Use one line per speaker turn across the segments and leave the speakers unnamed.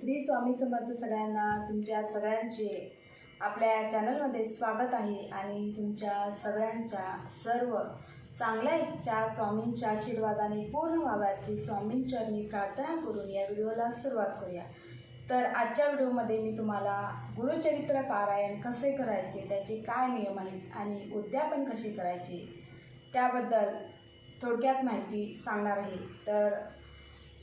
श्री स्वामी समर्थ सगळ्यांना तुमच्या सगळ्यांचे आपल्या चॅनलमध्ये स्वागत आहे आणि तुमच्या सगळ्यांच्या सर्व चांगल्या इच्छा स्वामींच्या आशीर्वादाने पूर्ण व्हाव्यात ही स्वामींचरणी प्रार्थना करून या व्हिडिओला सुरुवात करूया. तर आजच्या व्हिडिओमध्ये मी तुम्हाला गुरुचरित्र पारायण कसे करायचे त्याचे काय नियम आहेत आणि उद्यापन कसे करायचे त्याबद्दल थोडक्यात माहिती सांगणार आहे. तर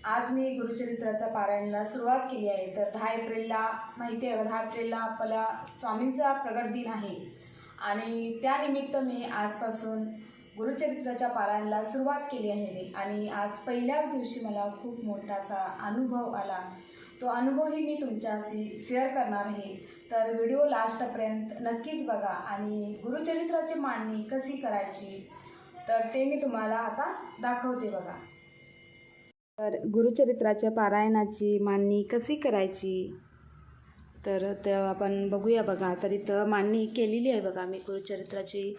आज मी गुरुचरित्राचा पारायणला सुरुवात केली आहे. तर दहा एप्रिलला माहिती आहे दहा एप्रिलला आपला स्वामींचा प्रगट दिन आहे. आणि त्यानिमित्त मी आजपासून गुरुचरित्राच्या पारायणला सुरुवात केली आहे. आणि आज पहिल्याच दिवशी मला खूप मोठासा अनुभव आला. तो अनुभवही मी तुमच्याशी शेअर करणार आहे. तर व्हिडिओ लास्टपर्यंत नक्कीच बघा. आणि गुरुचरित्राची मांडणी कशी करायची? तर ते मी तुम्हाला आता दाखवते बघा. तर गुरुचरित्राच्या पारायणाची मांडणी कशी करायची? तर ते आपण बघूया बघा. तर इथं मांडणी केलेली आहे बघा मी गुरुचरित्राची.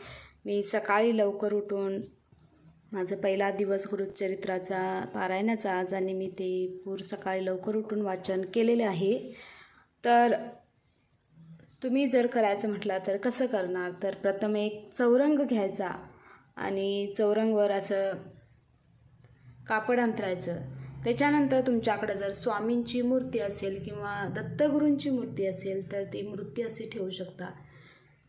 मी सकाळी लवकर उठून माझा पहिला दिवस गुरुचरित्राचा पारायणाचा. आज आणि मी ते पूर सकाळी लवकर उठून वाचन केलेले आहे. तर तुम्ही जर करायचं म्हटलं तर कसं करणार? तर प्रथम एक चौरंग घ्यायचा आणि चौरंगवर असं कापड अंतरायचं. त्याच्यानंतर तुमच्याकडं जर स्वामींची मूर्ती असेल किंवा दत्तगुरूंची मूर्ती असेल तर ती मूर्ती अशी ठेवू शकता.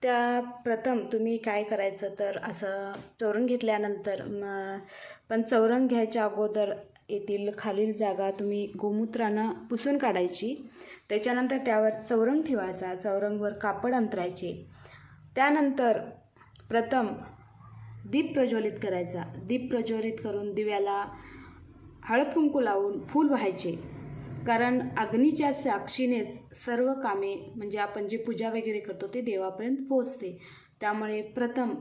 त्या प्रथम तुम्ही काय करायचं तर असं चौरंग घेतल्यानंतर मग पण चौरंग घ्यायच्या अगोदर येथील खालील जागा तुम्ही गोमूत्रानं पुसून काढायची. त्याच्यानंतर त्यावर चौरंग ठेवायचा चौरंगवर कापड अंतरायचे. त्यानंतर प्रथम दीप प्रज्वलित करायचा. दीप प्रज्वलित करून दिव्याला हळद कुंकू लावून फूल व्हायचे. कारण अग्नीच्या साक्षीनेच सर्व कामे म्हणजे आपण जे पूजा वगैरे करतो ते देवापर्यंत पोचते त्यामुळे प्रथम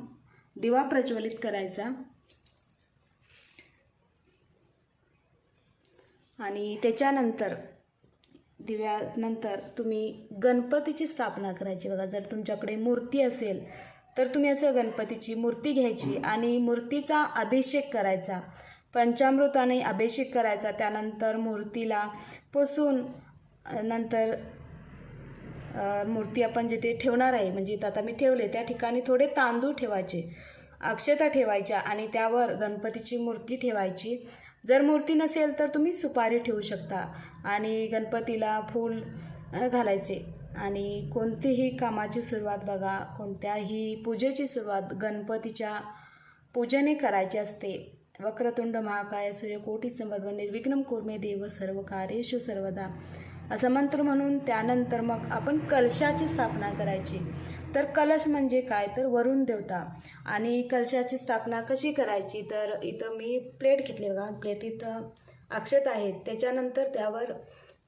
दिवा प्रज्वलित करायचा. आणि त्याच्यानंतर दिव्यानंतर तुम्ही गणपतीची स्थापना करायची. बघा जर तुमच्याकडे मूर्ती असेल तर तुम्ही असं गणपतीची मूर्ती घ्यायची आणि मूर्तीचा अभिषेक करायचा. पंचामृताने अभिषेक करायचा त्यानंतर मूर्तीला पुसून नंतर मूर्ती आपण जिथे ठेवणार आहे म्हणजे इथं आता मी ठेवले त्या ठिकाणी थोडे तांदूळ ठेवायचे अक्षता ठेवायच्या आणि त्यावर गणपतीची मूर्ती ठेवायची. जर मूर्ती नसेल तर तुम्ही सुपारी ठेवू शकता आणि गणपतीला फूल घालायचे. आणि कोणतीही कामाची सुरुवात बघा कोणत्याही पूजेची सुरुवात गणपतीच्या पूजेने करायची असते. वक्रतुंड महाकाय सूर्यकोटी समर्पण निर्विघ्नम कुर्मे देव सर्व कार्येशु सर्वदा. असं मंत्र म्हणून त्यानंतर मग आपण कलशाची स्थापना करायची. तर कलश म्हणजे काय? तर वरुण देवता. आणि कलशाची स्थापना कशी करायची? तर इथं मी प्लेट घेतली बघा. प्लेट इथं अक्षत आहेत. त्याच्यानंतर त्यावर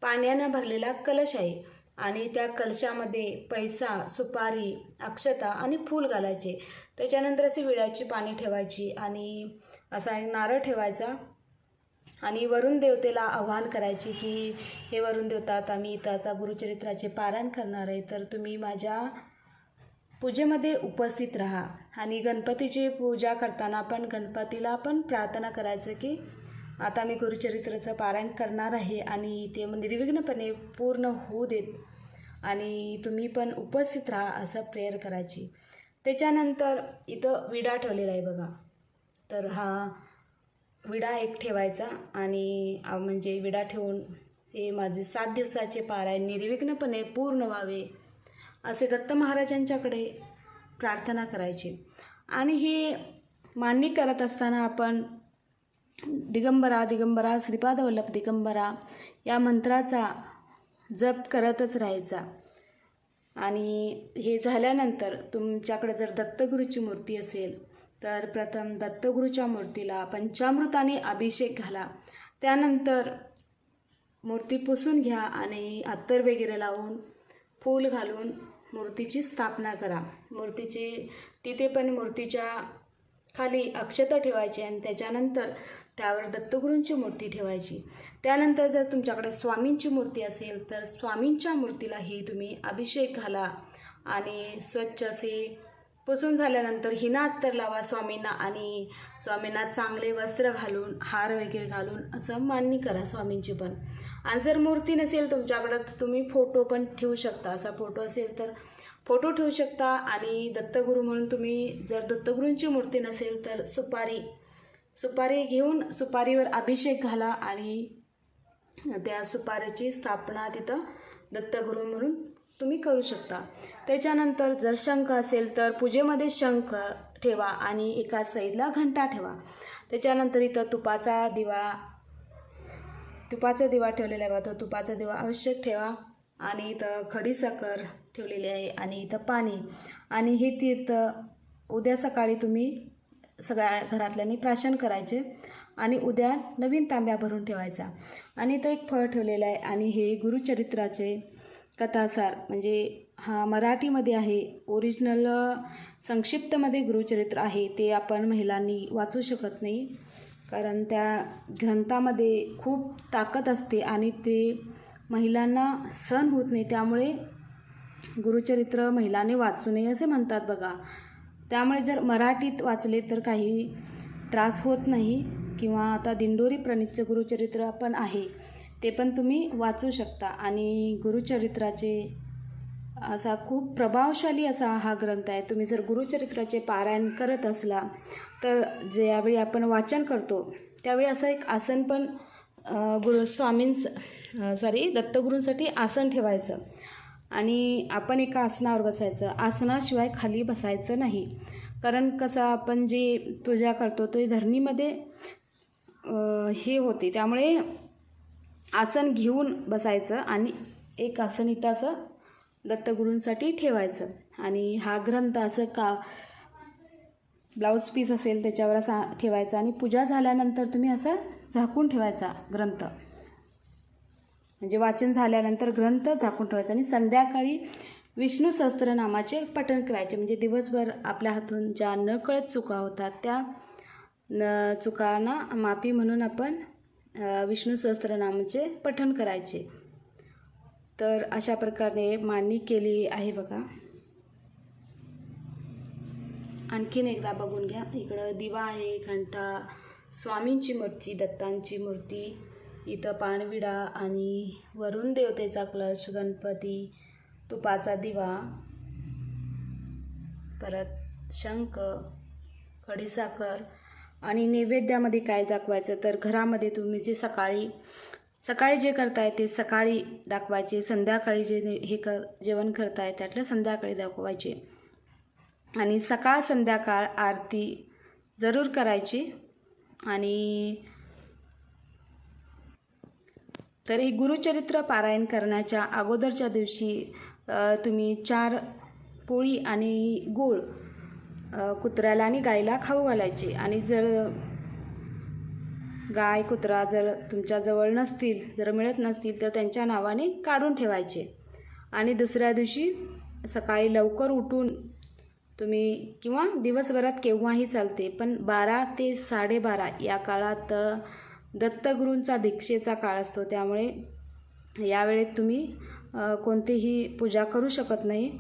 पाण्यानं भरलेला कलश आहे. आणि त्या कलशामध्ये पैसा सुपारी अक्षता आणि फूल घालायचे. त्याच्यानंतर अशी विड्याची पाणी ठेवायची आणि असा एक नारळ ठेवायचा. आणि वरुण देवतेला आव्हान करायची की हे वरुण देवतात आम्ही मी इथं गुरुचरित्राचे पारायण करणार आहे तर तुम्ही माझ्या पूजेमध्ये उपस्थित राहा. आणि गणपतीची पूजा करताना पण गणपतीला पण प्रार्थना करायचं की आता मी गुरुचरित्राचं पारायण करणार आहे आणि ते म्हणजे निर्विघ्नपणे पूर्ण होऊ देत आणि तुम्ही पण उपस्थित राहा असं प्रेयर करायची. त्याच्यानंतर इथं विडा ठेवलेला आहे बघा. तर हा विडा एक ठेवायचा आणि म्हणजे विडा ठेवून हे माझे सात दिवसाचे पारायण निर्विघ्नपणे पूर्ण व्हावे असे दत्त महाराजांच्याकडे प्रार्थना करायची. आणि हे मांडणी करत असताना आपण दिगंबरा दिगंबरा श्रीपाद वल्लभ दिगंबरा या मंत्राचा जप करतच राहायचा. आणि हे झाल्यानंतर तुमच्याकडे जर दत्तगुरूची मूर्ती असेल तर प्रथम दत्तगुरूच्या मूर्तीला पंचामृताने अभिषेक घाला. त्यानंतर मूर्ती पुसून घ्या आणि अत्तर वगैरे लावून फूल घालून मूर्तीची स्थापना करा. मूर्तीची तिथे पण मूर्तीच्या खाली अक्षता ठेवायची आणि त्याच्यानंतर त्यावर दत्तगुरूंची मूर्ती ठेवायची. त्यानंतर जर तुमच्याकडे स्वामींची मूर्ती असेल तर स्वामींच्या मूर्तीलाही तुम्ही अभिषेक घाला आणि स्वच्छ असे पुसून झाल्यानंतर हिना अत्तर लावा स्वामींना आणि स्वामींना चांगले वस्त्र घालून हार वगैरे घालून असं मान्य करा स्वामींची पण. आणि जर मूर्ती नसेल तुमच्याकडं तर तुम्ही फोटो पण ठेवू शकता. असा फोटो असेल तर फोटो ठेवू शकता आणि दत्तगुरू म्हणून तुम्ही जर दत्तगुरूंची मूर्ती नसेल तर सुपारी सुपारी घेऊन सुपारीवर अभिषेक घाला आणि त्या सुपारीची स्थापना तिथं दत्तगुरू म्हणून तुम्ही करू शकता. त्याच्यानंतर जर शंख असेल तर पूजेमध्ये शंख ठेवा आणि एका साईडला घंटा ठेवा. त्याच्यानंतर इथं तुपाचा दिवा तुपाचा दिवा ठेवलेला आहे तो तुपाचा दिवा आवश्यक ठेवा. आणि इथं खडीसाखर ठेवलेली आहे आणि इथं पाणी. आणि हे तीर्थ उद्या सकाळी तुम्ही सगळ्या घरातल्यांनी प्राशन करायचे. आणि उद्या नवीन तांब्या भरून ठेवायचा. आणि इथं एक फळ ठेवलेलं आहे आणि हे गुरुचरित्राचे कथासार म्हणजे हा मराठीमध्ये आहे ओरिजिनल संक्षिप्तमध्ये गुरुचरित्र आहे ते आपण महिलांनी वाचू शकत नाही. कारण त्या ग्रंथामध्ये खूप ताकद असते आणि ते महिलांना सहन होत नाही त्यामुळे गुरुचरित्र महिलांनी वाचू नये असे म्हणतात बघा. त्यामुळे जर मराठीत वाचले तर काही त्रास होत नाही. किंवा आता दिंडोरी प्रणितचं गुरुचरित्र पण आहे ते पण तुम्ही वाचू शकता. आणि गुरुचरित्राचे असा खूप प्रभावशाली असा हा ग्रंथ आहे. तुम्ही जर गुरुचरित्राचे पारायण करत असला तर ज्यावेळी आपण वाचन करतो त्यावेळी असं एक आसन पण गुरु स्वामींस सॉरी दत्तगुरूंसाठी आसन ठेवायचं. आणि आपण एका आसनावर बसायचं. आसनाशिवाय खाली बसायचं नाही. कारण कसं आपण जे पूजा करतो तो धरणीमध्ये हे होते. त्यामुळे आसन घेऊन बसायचं आणि एक आसन इथं असं दत्तगुरूंसाठी ठेवायचं. आणि हा ग्रंथ असं का ब्लाऊज पीस असेल त्याच्यावर असा ठेवायचा आणि पूजा झाल्यानंतर तुम्ही असा झाकून ठेवायचा ग्रंथ. म्हणजे वाचन झाल्यानंतर ग्रंथ झाकून ठेवायचा आणि संध्याकाळी विष्णू सहस्त्रनामाचे पठण करायचे. म्हणजे दिवसभर आपल्या हातून ज्या नकळत चुका होतात त्या न चुकांना माफी म्हणून आपण विष्णू सहस्त्रनामाचे पठण करायचे. तर अशा प्रकारे मांडणी केली आहे बघा. आणखीन एकदा बघून घ्या. इकडं दिवा आहे घंटा स्वामींची मूर्ती दत्तांची मूर्ती इथं पानविडा आणि वरुण देवतेचा कलश गणपती तुपाचा दिवा परत शंख खडीसाखर आणि नैवेद्यामध्ये काय दाखवायचं तर घरामध्ये तुम्ही जे सकाळी सकाळी जे करताय ते सकाळी दाखवायचे संध्याकाळी जे हे क जेवण करताय त्यातलं संध्याकाळी दाखवायचे. आणि सकाळ संध्याकाळ आरती जरूर करायची. आणि तर गुरुचरित्र पारायण करण्याच्या अगोदरच्या दिवशी तुम्ही चार पोळी आणि गूळ कुत्र्याला आणि गायीला खाऊ घालायचे. आणि जर गाय कुत्रा जर तुमच्याजवळ नसतील जर मिळत नसतील तर त्यांच्या नावाने काढून ठेवायचे. आणि दुसऱ्या दिवशी सकाळी लवकर उठून तुम्ही किंवा दिवसभरात केव्हाही चालते पण बारा ते साडेबारा या काळात दत्तगुरूंचा भिक्षेचा काळ असतो. त्यामुळे यावेळेत तुम्ही कोणतीही पूजा करू शकत नाही.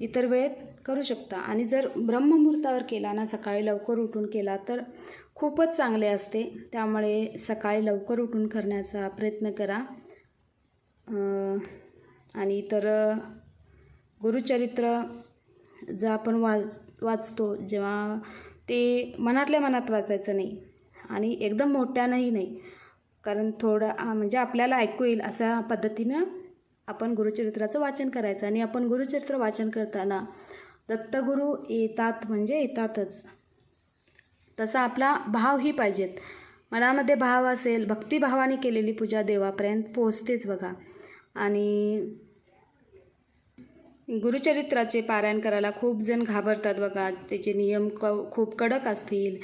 इतर वेळेत करू शकता. आणि जर ब्रह्ममुहूर्तावर केला ना सकाळी लवकर उठून केला तर खूपच चांगले असते. त्यामुळे सकाळी लवकर उठून करण्याचा प्रयत्न करा. आणि तर गुरुचरित्र जर आपण वा वाचतो जेव्हा ते मनातल्या मनात वाचायचं नाही. आणि एकदम मोठ्यानंही नाही. कारण थोडं म्हणजे आपल्याला ऐकू येईल अशा पद्धतीनं आपण गुरुचरित्राचं वाचन करायचं. आणि आपण गुरुचरित्र वाचन करताना दत्तगुरू येतात म्हणजे येतातच. तसा आपला भावही पाहिजेत. मनामध्ये भाव असेल भक्तिभावाने केलेली पूजा देवापर्यंत पोहोचतेच बघा. आणि गुरुचरित्राचे पारायण करायला खूप जण घाबरतात बघा. त्याचे नियम क खूप कडक असतील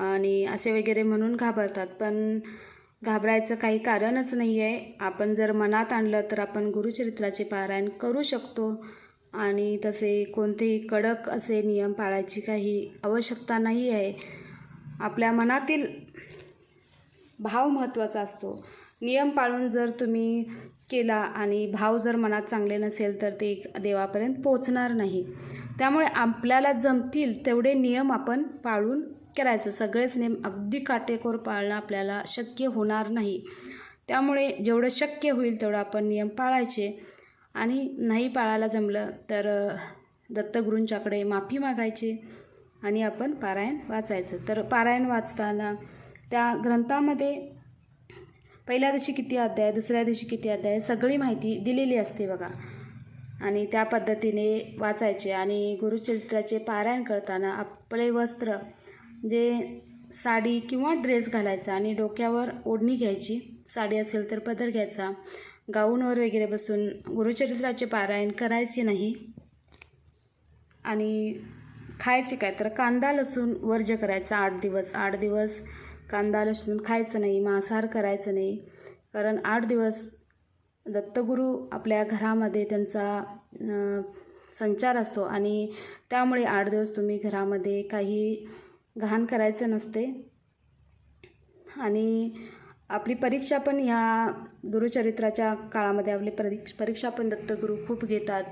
आणि असे वगैरे म्हणून घाबरतात. पण घाबरायचं काही कारणच नाही आहे आपण जर मनात आणलं तर आपण गुरुचरित्राचे पारायण करू शकतो. आणि तसे कोणतेही कडक असे नियम पाळायची काही आवश्यकता नाही आहे. आपल्या मनातील भाव महत्त्वाचा असतो. नियम पाळून जर तुम्ही केला आणि भाव जर मनात चांगले नसेल तर ते देवापर्यंत पोचणार नाही. त्यामुळे आपल्याला जमतील तेवढे नियम आपण पाळून करायचं. सगळेच नियम अगदी काटेकोर पाळणं आपल्याला शक्य होणार नाही. त्यामुळे जेवढं शक्य होईल तेवढं आपण नियम पाळायचे. आणि नाही पाळायला जमलं तर दत्तगुरूंच्याकडे माफी मागायची आणि आपण पारायण वाचायचं. तर पारायण वाचताना त्या ग्रंथामध्ये पहिल्या दिवशी किती अध्याय दुसऱ्या दिवशी किती अध्याय सगळी माहिती दिलेली असते बघा. आणि त्या पद्धतीने वाचायचे आणि गुरुचरित्राचे पारायण करताना आपले वस्त्र जे साडी किंवा ड्रेस घालायचा आणि डोक्यावर ओढणी घ्यायची साडी असेल तर पदर घ्यायचा गाऊनवर वगैरे बसून गुरुचरित्राचे पारायण करायचे नाही. आणि खायचे काय? तर कांदा लसूण वर्ज करायचा आठ दिवस. आठ दिवस कांदा लसूण खायचं नाही मांसाहार करायचं नाही. कारण आठ दिवस दत्तगुरू आपल्या घरामध्ये त्यांचा संचार असतो आणि त्यामुळे आठ दिवस तुम्ही घरामध्ये काही घाण करायचं नसते. आणि आपली परीक्षा पण ह्या गुरुचरित्राच्या काळामध्ये आपली परीक्ष परीक्षा पण दत्तगुरू खूप घेतात.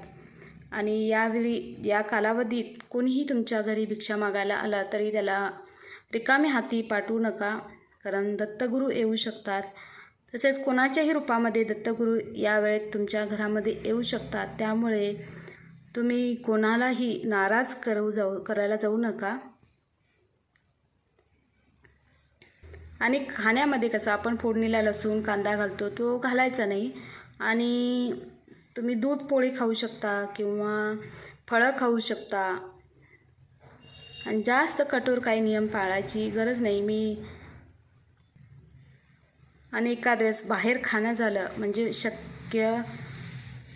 आणि यावेळी या कालावधीत कोणीही तुमच्या घरी भिक्षा मागायला आला तरी त्याला रिकामे हाती पाठवू नका कारण दत्तगुरू येऊ शकतात. तसेच कोणाच्याही रूपामध्ये दत्तगुरू या वेळेत तुमच्या घरामध्ये येऊ शकतात. त्यामुळे तुम्ही कोणालाही नाराज करू जाऊ करायला जाऊ नका. आणि खाण्यामध्ये कसं आपण फोडणीला लसूण कांदा घालतो तो घालायचा नाही. आणि तुम्ही दूध पोळी खाऊ शकता किंवा फळं खाऊ शकता. आणि जास्त कठोर काही नियम पाळायची गरज नाही. मी आणि एखाद वेळेस बाहेर खाणं झालं म्हणजे शक्य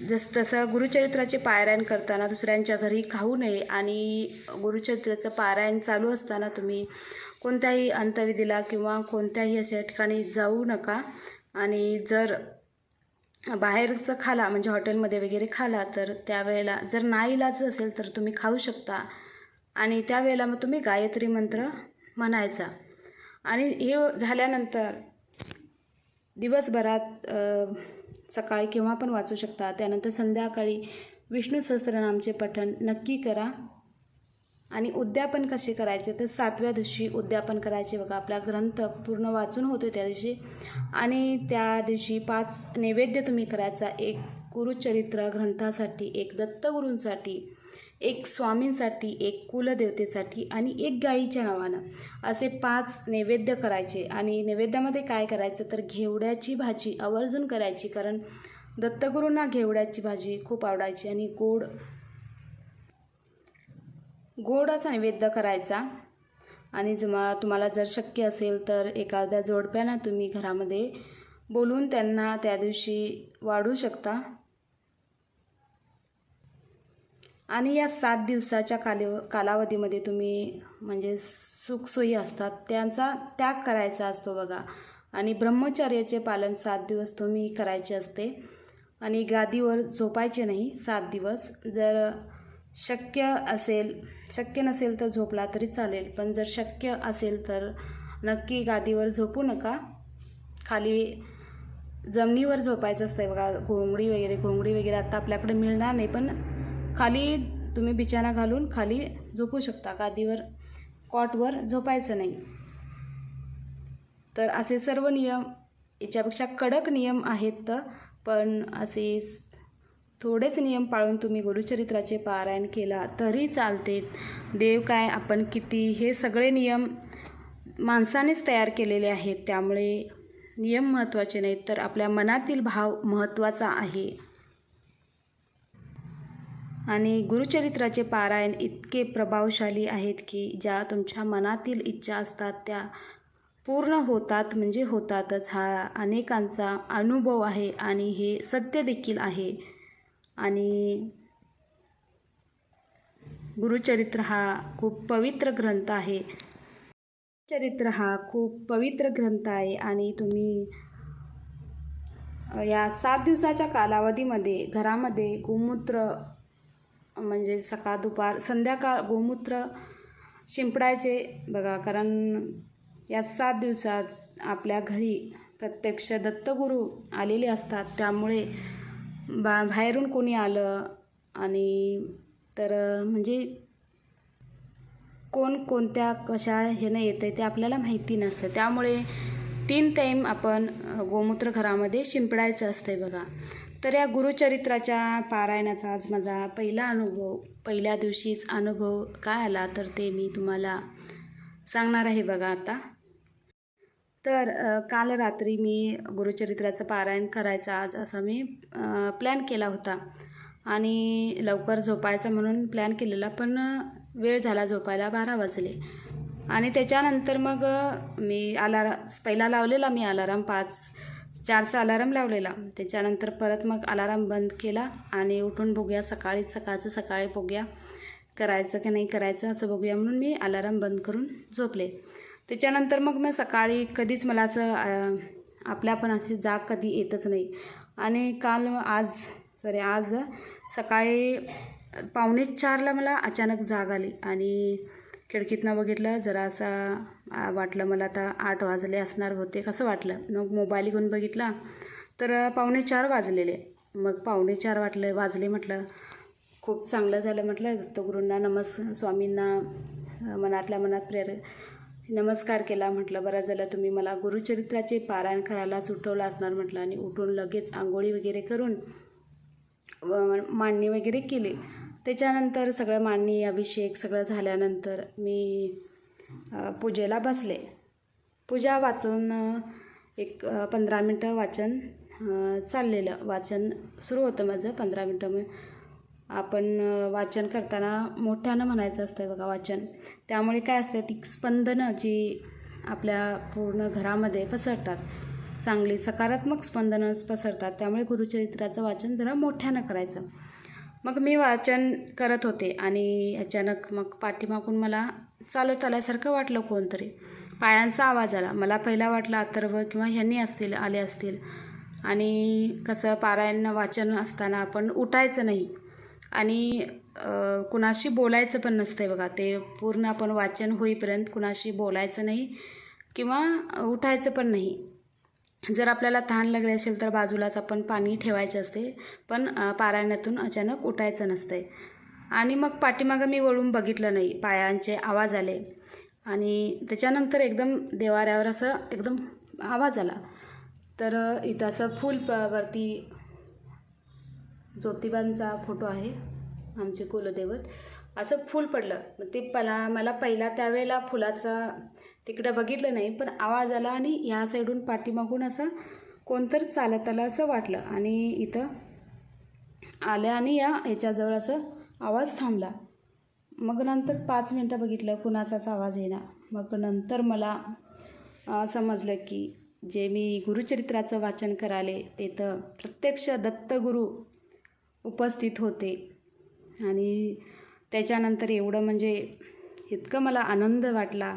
जस तसं गुरुचरित्राचे पारायण करताना दुसऱ्यांच्या घरी खाऊ नये आणि गुरुचरित्राचं पारायण चालू असताना तुम्ही कोणत्याही अंतविधीला किंवा कोणत्याही अशा ठिकाणी जाऊ नका. आणि जर बाहेरचं खाला म्हणजे हॉटेलमध्ये वगैरे खाला तर त्यावेळेला जर नाईलाज असेल तर तुम्ही खाऊ शकता. आणि त्यावेळेला मग तुम्ही गायत्री मंत्र म्हणायचा. आणि हे झाल्यानंतर दिवसभरात सकाळी केव्हा पण वाचू शकता. त्यानंतर संध्याकाळी विष्णू सहस्त्रनामचे पठण नक्की करा. आणि उद्यापन कसे करायचे? तर सातव्या दिवशी उद्यापन करायचे बघा. आपला ग्रंथ पूर्ण वाचून होतो त्या दिवशी. आणि त्या दिवशी पाच नैवेद्य तुम्ही करायचा. एक गुरुचरित्र ग्रंथासाठी एक दत्तगुरूंसाठी एक स्वामींसाठी एक कुलदेवतेसाठी आणि एक गाईच्या नावानं असे पाच नैवेद्य करायचे. आणि नैवेद्यामध्ये काय करायचं तर घेवड्याची भाजी आवर्जून करायची कारण दत्तगुरूंना घेवड्याची भाजी खूप आवडायची. आणि गोड गोड असा नैवेद्य करायचा. आणि जेव्हा तुम्हाला जर शक्य असेल तर एखाद्या जोडप्यानं तुम्ही घरामध्ये बोलून त्यांना त्या दिवशी वाढू शकता. आणि या सात दिवसाच्या काले कालावधीमध्ये तुम्ही म्हणजे सुखसोयी असतात त्यांचा त्याग करायचा असतो बघा. आणि ब्रह्मचर्याचे पालन सात दिवस तुम्ही करायचे असते. आणि गादीवर झोपायचे नाही सात दिवस. जर शक्य असेल शक्य नसेल तर झोपला तरी चालेल. पण जर शक्य असेल तर नक्की गादीवर झोपू नका. खाली जमिनीवर झोपायचं असतं बघा. घोंगडी वगैरे घोंगडी वगैरे आता आपल्याकडे मिळणार नाही पण खाली तुम्ही बिछाना घालून खाली झोपू शकता. गादीवर कॉटवर झोपायचं नाही. तर असे सर्व नियम याच्यापेक्षा कडक नियम आहेत. पण असे थोडेच नियम पाळून तुम्ही गुरुचरित्राचे पारायण केला तरी चालते. देव काय आपण किती हे सगळे नियम माणसानेच तयार केलेले आहेत. त्यामुळे नियम महत्त्वाचे नाहीत तर आपल्या मनातील भाव महत्त्वाचा आहे. आणि गुरुचरित्राचे पारायण इतके प्रभावशाली आहेत की ज्या तुमच्या मनातील इच्छा असतात त्या पूर्ण होतात म्हणजे होतातच. हा अनेकांचा अनुभव आहे आणि हे सत्य देखील आहे. आणि गुरुचरित्र हा खूप पवित्र ग्रंथ आहे. चरित्र हा खूप पवित्र ग्रंथ आहे आणि तुम्ही या सात दिवसाच्या कालावधीमध्ये घरामध्ये गोमूत्र म्हणजे सकाळ दुपार संध्याकाळ गोमूत्र शिंपडायचे बघा कारण या सात दिवसात आपल्या घरी प्रत्यक्ष दत्तगुरू आलेले असतात. त्यामुळे बा बाहेरून कोणी आलं आणि तर म्हणजे कोण कोणत्या कशा ह्यानं येतं ते आपल्याला माहिती नसतं. त्यामुळे तीन टाईम आपण गोमूत्र घरामध्ये शिंपडायचं असतंय बघा. तर या गुरुचरित्राच्या पारायणाचा आज माझा पहिला अनुभव पहिल्या दिवशीच अनुभव काय आला तर ते मी तुम्हाला सांगणार आहे बघा आता. तर काल रात्री मी गुरुचरित्राचं पारायण करायचं आज असा मी प्लॅन केला होता. आणि लवकर झोपायचा म्हणून प्लॅन केलेला पण वेळ झाला झोपायला बारा वाजले. आणि त्याच्यानंतर मग मी अलारा पहिला लावलेला मी अलाराम पाच. चारचा अलाराम लावलेला. त्याच्यानंतर परत मग अलाराम बंद केला आणि उठून बघूया सकाळी सकाळचं सकाळी बघूया करायचं की नाही करायचं असं बघूया म्हणून मी अलाराम बंद करून झोपले. त्याच्यानंतर मग मी सकाळी कधीच मला असं आपल्या पण अशी जाग कधी येतच नाही. आणि काल आज सॉरी आज सकाळी पावणे चारला मला अचानक जाग आली आणि खिडकीतनं बघितलं जरा असा वाटलं मला आता आठ वाजले असणार होते. कसं वाटलं? मग मोबाईल घेऊन बघितला तर पावणे चार वाजलेले. मग पावणे चार वाटले वाजले म्हटलं खूप चांगलं झालं म्हटलं. दत्तगुरूंना नमस् स्वामींना मनातल्या मनात प्रेर नमस्कार केला म्हटलं. बरं झालं तुम्ही मला गुरुचरित्राचे पारायण करायला सुटवलं असणार म्हटलं. आणि उठून लगेच आंघोळी वगैरे करून व मांडणी वगैरे केली. त्याच्यानंतर सगळं मांडणी अभिषेक सगळं झाल्यानंतर मी पूजेला बसले. पूजा वाचून एक पंधरा मिनटं वाचन चाललेलं. वाचन सुरू होतं माझं पंधरा मिनटं. मग आपण वाचन करताना मोठ्यानं म्हणायचं असतं बघा वाचन. त्यामुळे काय असतं ती स्पंदनं जी आपल्या पूर्ण घरामध्ये पसरतात चांगली सकारात्मक स्पंदनं पसरतात त्यामुळे गुरुचरित्राचं वाचन जरा मोठ्यानं करायचं. मग मी वाचन करत होते आणि अचानक मग पाठीमागून मला चालत आल्यासारखं वाटलं कोणतरी. पायांचा आवाज आला. मला पहिला वाटलं अथर्व किंवा ह्यांनी असतील आले असतील. आणि कसं पारायण वाचन असताना आपण उठायचं नाही. आणि कुणाशी बोलायचं पण नसतंय बघा. ते पूर्ण आपण वाचन होईपर्यंत कुणाशी बोलायचं नाही किंवा उठायचं पण नाही. जर आपल्याला तहान लागली असेल तर बाजूलाच आपण पाणी ठेवायचे असते. पण पारायणातून अचानक उठायचं नसते आणि मग पाठीमागं मी वळून बघितलं नाही. पायांचे आवाज आले. आणि त्याच्यानंतर एकदम देवाऱ्यावर असं एकदम आवाज आला. तर इथं असं फूल प वरती ज्योतिबांचा फोटो आहे. आमचे कुलदैवत. असं फूल पडलं. मग ते पला मला पहिला त्यावेळेला फुलाचा तिकडं बघितलं नाही पण आवाज आला आणि ह्या साईडून पाठीमागून असं कोणतर चालत आलं असं वाटलं. आणि इथं आलं आणि या ह्याच्याजवळ असं आवाज थांबला. मग नंतर पाच मिनटं बघितलं कुणाचाच आवाज येईना. मग नंतर मला समजलं की जे मी गुरुचरित्राचं वाचन कराले ते तर प्रत्यक्ष दत्तगुरू उपस्थित होते. आणि त्याच्यानंतर एवढं म्हणजे इतकं मला आनंद वाटला.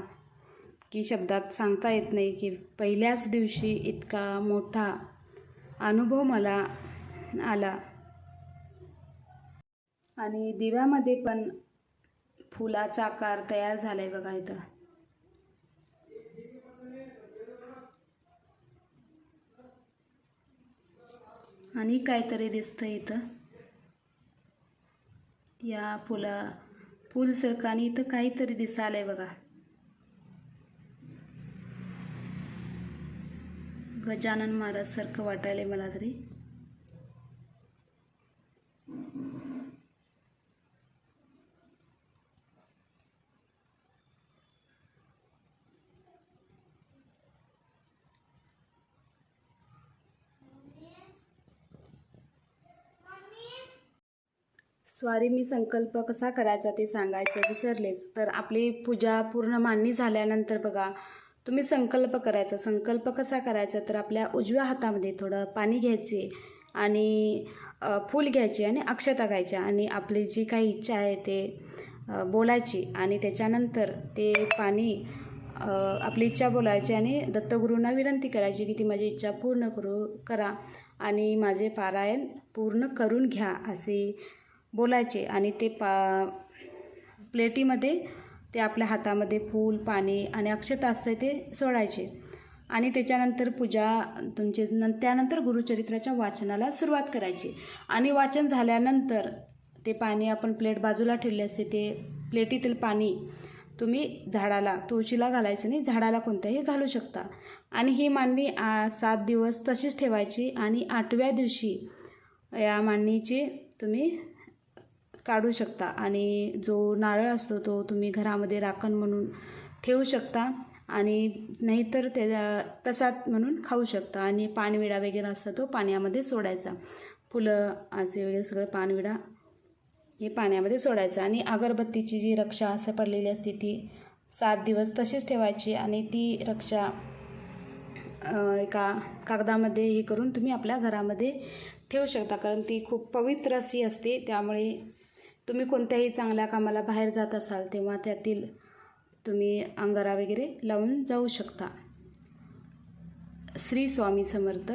की शब्दात सांगता येत नाही की पहिल्याच दिवशी इतका मोठा अनुभव मला आला. आणि दिव्यामध्ये पण फुलाचा आकार तयार झाला आहे बघा इथं. आणि काहीतरी दिसतं इथं. या फुला फुलसारखं आणि इथं काहीतरी दिसायलंय बघा. गजानन महाराज सारखं मला तरी. स्वारी मी संकल्प कसा करायचा ते सांगायचं विसरलेच. तर आपली पूजा पूर्ण मांडणी झाल्यानंतर बघा तुम्ही संकल्प करायचा. संकल्प कसा करायचा? तर आपल्या उजव्या हातामध्ये थोडं पाणी घ्यायचे आणि फूल घ्यायचे आणि अक्षता घ्यायच्या आणि आपली जी काही इच्छा आहे ते बोलायची आणि त्याच्यानंतर ते पाणी आपली इच्छा बोलायची आणि दत्तगुरूंना विनंती करायची की ती माझी इच्छा पूर्ण करू करा आणि माझे पारायण पूर्ण करून घ्या असे बोलायचे आणि ते पा प्लेटीमध्ये ते आपल्या हातामध्ये फूल पाणी आणि अक्षता असते ते सोडायचे. आणि त्याच्यानंतर पूजा तुमचे न त्यानंतर गुरुचरित्राच्या वाचनाला सुरुवात करायची. आणि वाचन झाल्यानंतर ते पाणी आपण प्लेट बाजूला ठेवले असते ते प्लेटीतील पाणी तुम्ही झाडाला तुळशीला घालायचं नाही झाडाला कोणत्याही घालू शकता. आणि ही मांडणी आ सात दिवस तशीच ठेवायची आणि आठव्या दिवशी या मांडणीची तुम्ही काढू शकता. आणि जो नारळ असतो तो तुम्ही घरामध्ये राखण म्हणून ठेवू शकता. आणि नाहीतर ते प्रसाद म्हणून खाऊ शकता. आणि पानविडा वगैरे असतो तो पाण्यामध्ये सोडायचा. फुलं असे वगैरे सगळं पानविडा हे पाण्यामध्ये सोडायचं. आणि अगरबत्तीची जी रक्षा असं पडलेली असते ती सात दिवस तशीच ठेवायची. आणि ती रक्षा एका कागदामध्ये हे करून तुम्ही आपल्या घरामध्ये ठेवू शकता. कारण ती खूप पवित्र अशी असते. त्यामुळे तुम्ही कोणत्याही चांगल्या कामाला बाहेर जात असाल तेव्हा त्यातील तुम्ही अंगारा वगैरे लावून जाऊ शकता. श्री स्वामी समर्थ.